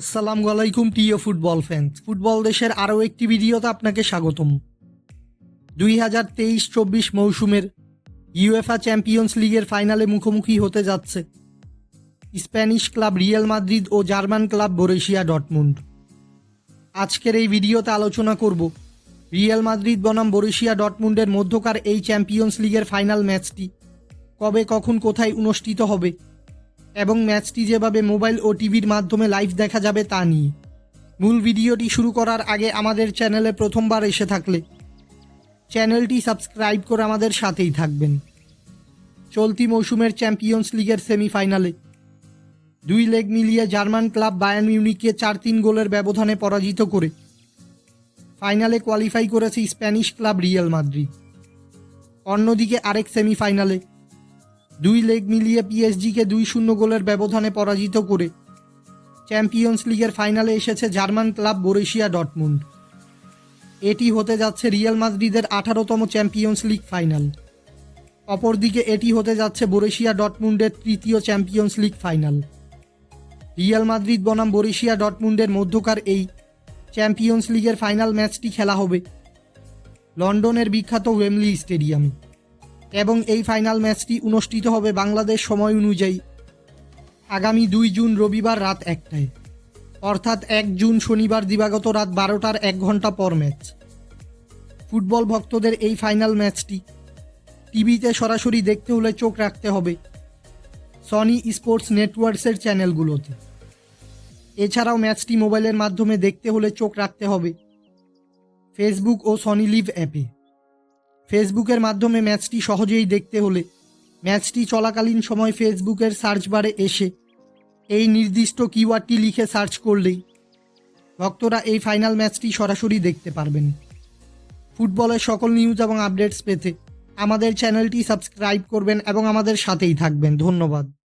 আসসালামু আলাইকুম, প্রিয় ফুটবল ফ্যান্স ফুটবল দেশের আরও একটি ভিডিওতে আপনাকে স্বাগতম। দুই হাজার তেইশ চব্বিশ মৌসুমের ইউএফা চ্যাম্পিয়ন্স লিগের ফাইনালে মুখোমুখি হতে যাচ্ছে স্প্যানিশ ক্লাব রিয়াল মাদ্রিদ ও জার্মান ক্লাব বোরেশিয়া ডটমুন্ড আজকের এই ভিডিওতে আলোচনা করব রিয়াল মাদ্রিদ বনাম বরেশিয়া ডটমুন্ডের মধ্যকার এই চ্যাম্পিয়ন্স লিগের ফাইনাল ম্যাচটি কবে, কখন, কোথায় অনুষ্ঠিত হবে? এবং ম্যাচটি যেভাবে মোবাইল ও টিভির মাধ্যমে লাইভ দেখা যাবে তা নিয়ে। মূল ভিডিওটি শুরু করার আগে আমাদের চ্যানেলে প্রথমবার এসে থাকলে চ্যানেলটি সাবস্ক্রাইব করে আমাদের সাথেই থাকবেন। চলতি মৌসুমের চ্যাম্পিয়ন্স লিগের সেমিফাইনালে দুই লেগ মিলিয়ে জার্মান ক্লাব বায়ান মিউনিককে চার তিন গোলের ব্যবধানে পরাজিত করে ফাইনালে কোয়ালিফাই করেছে স্প্যানিশ ক্লাব রিয়াল মাদ্রিদ। অন্যদিকে আরেক সেমিফাইনালে দুই লেগ মিলিয়ে পিএসজিকে দুই শূন্য গোলের ব্যবধানে পরাজিত করে চ্যাম্পিয়ন্স লিগের ফাইনালে এসেছে জার্মান ক্লাব বোরেশিয়া ডটমুন্ড। এটি হতে যাচ্ছে রিয়াল মাদ্রিদের আঠারোতম চ্যাম্পিয়ন্স লিগ ফাইনাল। অপরদিকে এটি হতে যাচ্ছে বোরেশিয়া ডটমুন্ডের তৃতীয় champions league final. Real Madrid বনাম বোরেশিয়া ডটমুন্ডের মধ্যকার এই চ্যাম্পিয়ন্স লিগের ফাইনাল ম্যাচটি খেলা হবে লন্ডনের বিখ্যাত ওয়েমলি স্টেডিয়ামে। এবং এই ফাইনাল ম্যাচটি অনুষ্ঠিত হবে বাংলাদেশ সময় অনুযায়ী। আগামী দুই জুন রবিবার রাত একটায়। অর্থাৎ এক জুন শনিবার দিবাগত রাত বারোটার এক ঘণ্টা পর ম্যাচ। ফুটবল ভক্তদের এই ফাইনাল ম্যাচটি টিভিতে সরাসরি দেখতে হলে চোখ রাখতে হবে সনি স্পোর্টস নেটওয়ার্কসের চ্যানেলগুলোতে। এছাড়াও ম্যাচটি মোবাইলের মাধ্যমে দেখতে হলে চোখ রাখতে হবে ফেসবুক ও সনি লিভ অ্যাপে। ফেসবুকের মাধ্যমে ম্যাচটি সহজেই দেখতে হলে। ম্যাচটি চলাকালীন সময় ফেসবুকের সার্চ বারে এসে এই নির্দিষ্ট কিওয়ার্ডটি লিখে সার্চ করলেই ভক্তরা এই ফাইনাল ম্যাচটি সরাসরি দেখতে পারবেন। ফুটবলের সকল নিউজ এবং আপডেটস পেতে আমাদের চ্যানেলটি সাবস্ক্রাইব করবেন এবং আমাদের সাথেই থাকবেন। ধন্যবাদ।